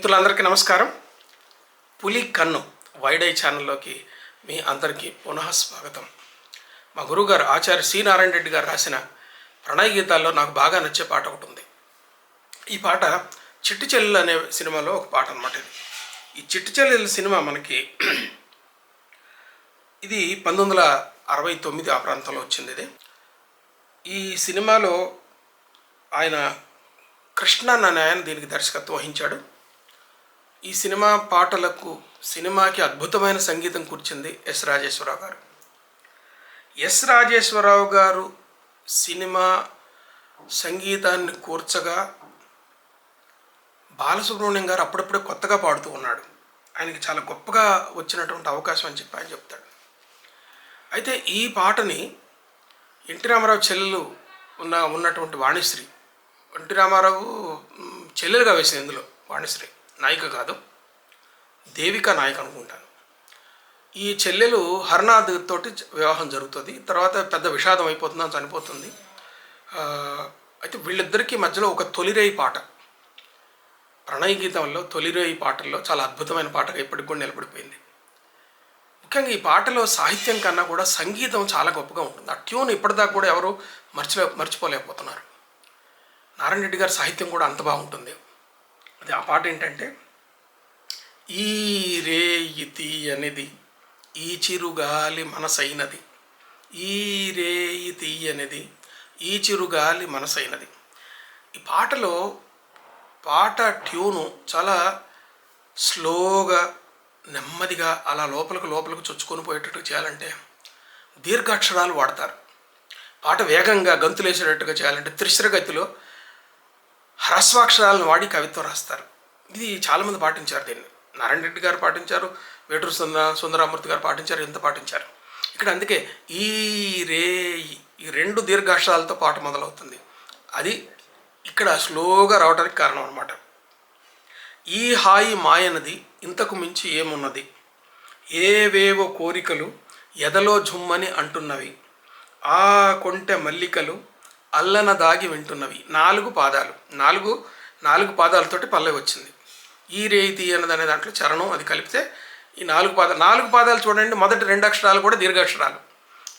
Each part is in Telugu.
మిత్రులందరికీ నమస్కారం. పులి కన్ను వైడ్ ఐ ఛానల్లోకి మీ అందరికీ పునః స్వాగతం. మా గురువుగారు ఆచార్య సి నారాయణ రెడ్డి గారు రాసిన ప్రణయ గీతాల్లో నాకు బాగా నచ్చే పాట ఒకటి ఉంది. ఈ పాట చిట్టు చెల్లెలు అనే సినిమాలో ఒక పాట అనమాట ఇది. ఈ చిట్టు చెల్లెలు సినిమా మనకి ఇది పంతొమ్మిది వందల అరవై తొమ్మిది ఆ ప్రాంతంలో వచ్చింది ఇది. ఈ సినిమాలో ఆయన కృష్ణ అనే ఆయన దీనికి దర్శకత్వం వహించాడు. ఈ సినిమా పాటలకు సినిమాకి అద్భుతమైన సంగీతం కూర్చింది ఎస్ రాజేశ్వరరావు గారు. ఎస్ రాజేశ్వరరావు గారు సినిమా సంగీతాన్ని కూర్చగా బాలసుబ్రహ్మణ్యం గారు అప్పుడప్పుడే కొత్తగా పాడుతూ ఉన్నాడు. ఆయనకి చాలా గొప్పగా వచ్చినటువంటి అవకాశం అని చెప్పి ఆయన చెప్తాడు. అయితే ఈ పాటని ఎన్టీ రామారావు చెల్లెలు ఉన్న ఉన్నటువంటి వాణిశ్రీ ఎన్టీ రామారావు చెల్లెలుగా వేసింది ఇందులో వాణిశ్రీ. నాయిక కాదు దేవిక నాయక అనుకుంటాను. ఈ చెల్లెలు హర్నాథ్ తోటి వివాహం జరుగుతుంది తర్వాత పెద్ద విషాదం అయిపోతుంది చనిపోతుంది. అయితే వీళ్ళిద్దరికీ మధ్యలో ఒక తొలిరేయి పాట. ప్రణయ గీతంలో తొలిరేయి పాటల్లో చాలా అద్భుతమైన పాటగా ఇప్పటికి కూడా నిలబడిపోయింది. ముఖ్యంగా ఈ పాటలో సాహిత్యం కన్నా కూడా సంగీతం చాలా గొప్పగా ఉంటుంది. ఆ ట్యూన్ ఇప్పటిదాకా కూడా ఎవరు మర్చిపో మర్చిపోలేకపోతున్నారు. నారాయణ రెడ్డి గారి సాహిత్యం కూడా అంత బాగుంటుంది. అది ఆ పాట ఏంటంటే ఈ రే ఇతి అనేది ఈ చిరుగాలి మనసైనది ఈ రే ఇతి అనేది ఈ చిరుగాలి మనసైనది. ఈ పాటలో పాట ట్యూను చాలా స్లోగా నెమ్మదిగా అలా లోపలికి లోపలికి చొచ్చుకొని పోయేటట్టు చేయాలంటే దీర్ఘాక్షరాలు వాడతారు. పాట వేగంగా గంతులేసేటట్టుగా చేయాలంటే త్రిశ్ర గతిలో హ్రస్వాక్షరాలను వాడి కవిత్వం రాస్తారు. ఇది చాలామంది పాటించారు దీన్ని. నారాయణ రెడ్డి గారు పాటించారు వేటూరు సుందర సుందరామూర్తి గారు పాటించారు ఎంత పాటించారు? ఇక్కడ అందుకే ఈ రే ఈ రెండు దీర్ఘాక్షరాలతో పాట మొదలవుతుంది. అది ఇక్కడ స్లోగా రావడానికి కారణం అనమాట ఈ హాయి మాయనది ఇంతకు మించి ఏమున్నది? ఏవేవో కోరికలు ఎదలో జుమ్మని అంటున్నవి. ఆ కొంటె మల్లికలు అల్లన దాగి వింటున్నవి. నాలుగు పాదాలు. నాలుగు నాలుగు పాదాలతోటి పల్లె వచ్చింది. ఈ రేయితి అన్నదనే దాంట్లో చరణం అది కలిపితే ఈ నాలుగు పాదాలు నాలుగు పాదాలు చూడండి మొదటి రెండు అక్షరాలు కూడా దీర్ఘాక్షరాలు.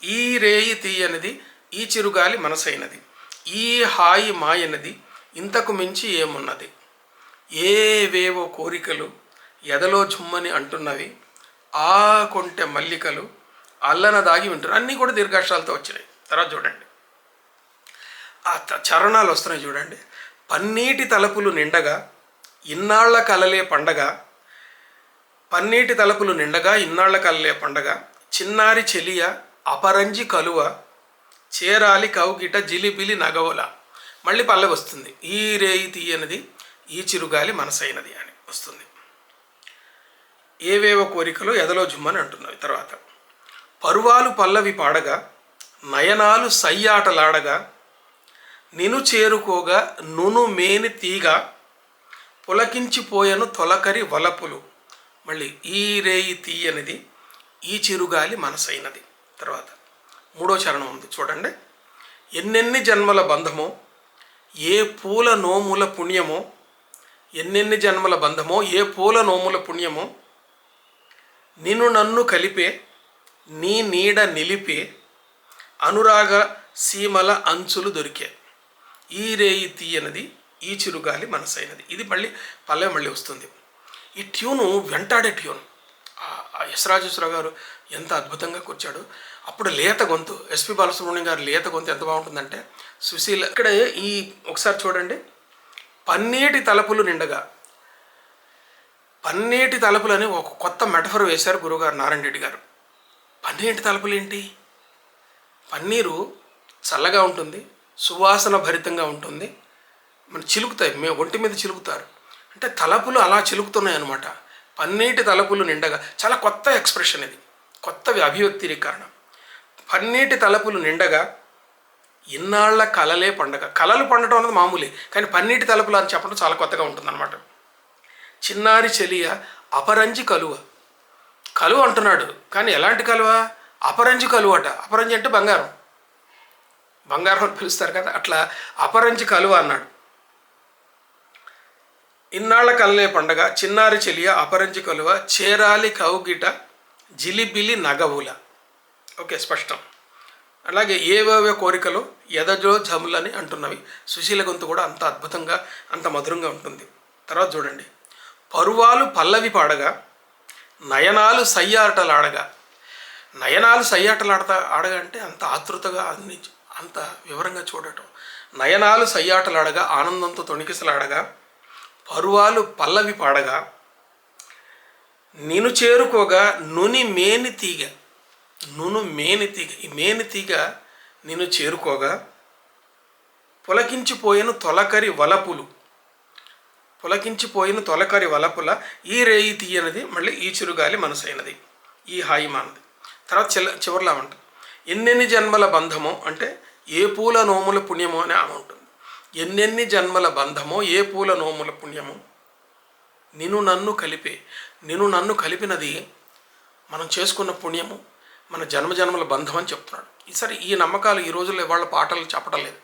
ఈ రేయి తీయనిది ఈ చిరుగాలి మనసైనది. ఈ హాయి మాయనది ఇంతకు మించి ఏమున్నది? ఏవేవో కోరికలు ఎదలో జుమ్మని అంటున్నవి? ఆ కొంటె మల్లికలు అల్లన దాగి వింటున్నారు. అన్నీ కూడా దీర్ఘాక్షరాలతో వచ్చినాయి. తర్వాత చూడండి. ఆ చరణాలు వస్తున్నాయి చూడండి. పన్నీటి తలపులు నిండగా ఇన్నాళ్ళ కలలే పండగ పన్నీటి తలపులు నిండగా ఇన్నాళ్ళ కలలే పండగ చిన్నారి చెలియ అపరంజి కలువ చేరాలి కౌగిట జిలిబిలి నగవల. మళ్ళీ పల్లె వస్తుంది. ఈ రేయి తీయనిది ఈ చిరుగాలి మనసైనది అని వస్తుంది. ఏవేవో కోరికలు ఎదలో జుమ్మని అంటున్నవి తర్వాత. పరువాలు పల్లవి పాడగా నయనాలు సయ్యాటలాడగా నిను చేరుకోగా నును మేని తీగ పులకించిపోయను తొలకరి వలపులు. మళ్ళీ ఈ రేయి తీయనిది ఈ చిరుగాలి మనసైనది. తర్వాత మూడో చరణం ఉంది చూడండి. ఎన్నెన్ని జన్మల బంధమో ఏ పూల నోముల పుణ్యమో ఎన్నెన్ని జన్మల బంధమో ఏ పూల నోముల పుణ్యమో నిన్ను నన్ను కలిపే నీ నీడ నిలిపే అనురాగ సీమల అంచులు దొరికే. ఈ రేయి తీయనది ఈ చిరుగాలి మనసైనది. ఇది మళ్ళీ పల్లె మళ్ళీ వస్తుంది. ఈ ట్యూను వెంటాడే ట్యూన్. ఆ- గారు ఎంత అద్భుతంగా కూర్చాడు. అప్పుడు లేత గొంతు ఎస్పి బాలసుబ్రహ్మణ్యం గారు లేత గొంతు ఎంత బాగుంటుందంటే సుశీల ఇక్కడ ఈ ఒకసారి చూడండి. పన్నీటి తలపులు నిండగా. పన్నీటి తలుపులు అని ఒక కొత్త మెటఫర్ వేశారు గురుగారు నారాయణ రెడ్డి గారు. పన్నీటి తలుపులు ఏంటి పన్నీరు చల్లగా ఉంటుంది. సువాసన భరితంగా ఉంటుంది. మన చిలుకుతాయి. మేము ఒంటి మీద చిలుకుతారు. అంటే తలపులు అలా చిలుకుతున్నాయి అనమాట పన్నీటి తలపులు నిండగా చాలా కొత్త ఎక్స్ప్రెషన్ ఇది. కొత్త అభివ్యక్తీకరణ. పన్నీటి తలపులు నిండగా ఇన్నాళ్ళ కలలే పండగ. కలలు పండటం అన్నది మామూలే. కానీ పన్నీటి తలపులు అని చెప్పడం చాలా కొత్తగా ఉంటుందన్నమాట. చిన్నారి చెలియ అపరంజి కలువ. కలువ అంటున్నాడు. కానీ ఎలాంటి కలువ? అపరంజి కలువ అట అపరంజి అంటే బంగారం. బంగారం అని పిలుస్తారు కదా అట్లా అపరంచి కలువ అన్నాడు. ఇన్నాళ్ళ కలలే పండగ చిన్నారి చెలియ అపరంచి కలువ చేరాలి కౌగిట జిలిబిలి నగవుల. ఓకే స్పష్టం. అలాగే ఏవేవో కోరికలు ఎదజో జములని అంటున్నవి. సుశీల గొంతు కూడా అంత అద్భుతంగా అంత మధురంగా ఉంటుంది. తర్వాత చూడండి. పరువాలు పల్లవి పాడగా నయనాలు సయ్యాటలాడగా నయనాలు సయ్యాటలాడతా ఆడగా అంటే అంత ఆతృతగా అన్ని అంత వివరంగా చూడటం. నయనాలు సయ్యాటలాడగా ఆనందంతో తొణికిసలాడగా పరువాలు పల్లవి పాడగా నేను చేరుకోగా నుని మేని తీగ నును మేని తీగ ఈ మేని తీగ నేను చేరుకోగా పులకించిపోయిన తొలకరి వలపులు పులకించిపోయిన తొలకరి వలపుల ఈ రేయి తీయనది మళ్ళీ ఈ చిరుగాలి మనసైనది ఈ హాయి మానది తర్వాత చిల్ల చివరిలో ఉంటుంది ఎన్నెన్ని జన్మల బంధము అంటే ఏ పూల నోముల పుణ్యమో అని ఆమె ఉంటుంది. ఎన్నెన్ని జన్మల బంధమో ఏ పూల నోముల పుణ్యమో? నిన్ను నన్ను కలిపే నిన్ను నన్ను కలిపినది మనం చేసుకున్న పుణ్యము మన జన్మ జన్మల బంధం అని చెప్తున్నాడు. ఈసారి ఈ నమ్మకాలు ఈ రోజుల్లో ఇవాళ పాటలు చెప్పడం లేదు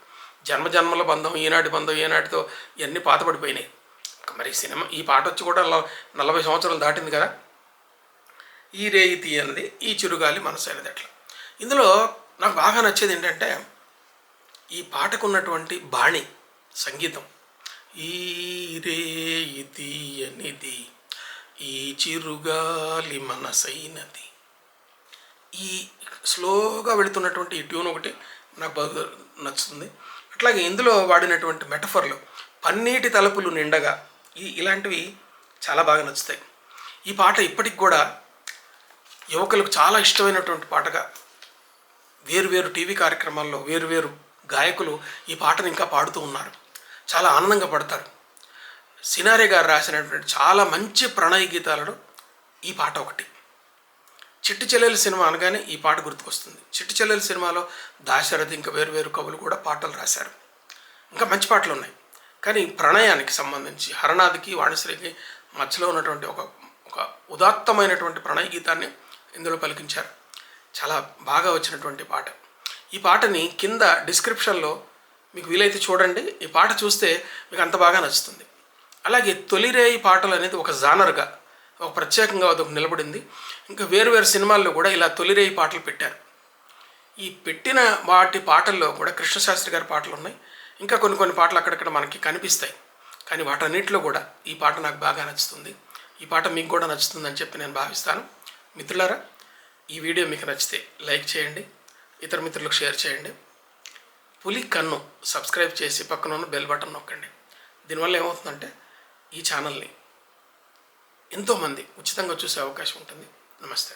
జన్మ జన్మల బంధం ఈనాటి బంధం ఈనాటితో ఇవన్నీ పాతపడిపోయినాయి మరి సినిమా ఈ పాట వచ్చి కూడా నలభై సంవత్సరాలు దాటింది కదా? ఈ రేయి తీయనిది ఈ చిరుగాలి మనసైనది అట్లా. ఇందులో నాకు బాగా నచ్చేది ఏంటంటే ఈ పాటకు ఉన్నటువంటి బాణి సంగీతం. ఈ ఇది అనేది ఈ చిరుగాలి మనసైనది. ఈ స్లోగా వెళుతున్నటువంటి ఈ ట్యూన్ ఒకటి నాకు బాగా నచ్చుతుంది. అట్లాగే ఇందులో వాడినటువంటి మెటఫర్లు పన్నీటి తలుపులు నిండగా ఈ ఇలాంటివి చాలా బాగా నచ్చుతాయి. ఈ పాట ఇప్పటికి కూడా యువకులకు చాలా ఇష్టమైనటువంటి పాటగా వేరు వేరు టీవీ కార్యక్రమాల్లో వేరు వేరు గాయకులు ఈ పాటను ఇంకా పాడుతూ ఉన్నారు. చాలా ఆనందంగా పడతారు. సినారే గారు రాసినటువంటి చాలా మంచి ప్రణయ గీతాలలో ఈ పాట ఒకటి. చిట్టి చెల్లెలు సినిమా అనగానే ఈ పాట గుర్తుకొస్తుంది. చిట్టి చెల్లెలు సినిమాలో దాశరథి ఇంకా వేరు వేరు కవులు కూడా పాటలు రాశారు. ఇంకా మంచి పాటలు ఉన్నాయి. కానీ ప్రణయానికి సంబంధించి హరణాదికి వాణిశ్రీకి మధ్యలో ఉన్నటువంటి ఒక ఒక ఉదాత్తమైనటువంటి ప్రణయ గీతాన్ని ఇందులో పలికించారు. చాలా బాగా వచ్చినటువంటి పాట. ఈ పాటని కింద డిస్క్రిప్షన్లో మీకు వీలైతే చూడండి. ఈ పాట చూస్తే మీకు అంత బాగా నచ్చుతుంది. అలాగే తొలిరేయి పాటలు అనేది ఒక జానర్గా ఒక ప్రత్యేకంగా అది నిలబడింది. ఇంకా వేరు వేరు సినిమాల్లో కూడా ఇలా తొలిరేయి పాటలు పెట్టారు. ఈ పెట్టిన వాటి పాటల్లో కూడా కృష్ణశాస్త్రి గారి పాటలు ఉన్నాయి. ఇంకా కొన్ని కొన్ని పాటలు అక్కడక్కడ మనకి కనిపిస్తాయి. కానీ వాటన్నిటిలో కూడా ఈ పాట నాకు బాగా నచ్చుతుంది. ఈ పాట మీకు కూడా నచ్చుతుందని చెప్పి నేను భావిస్తాను. మిత్రులారా ఈ వీడియో మీకు నచ్చితే లైక్ చేయండి. ఇతర మిత్రులకు షేర్ చేయండి. పులి కన్ను సబ్స్క్రైబ్ చేసి పక్కన ఉన్న బెల్ బటన్ నొక్కండి. దీనివల్ల ఏమవుతుందంటే ఈ ఛానల్ని ఎంతోమంది ఉచితంగా చూసే అవకాశం ఉంటుంది. నమస్తే.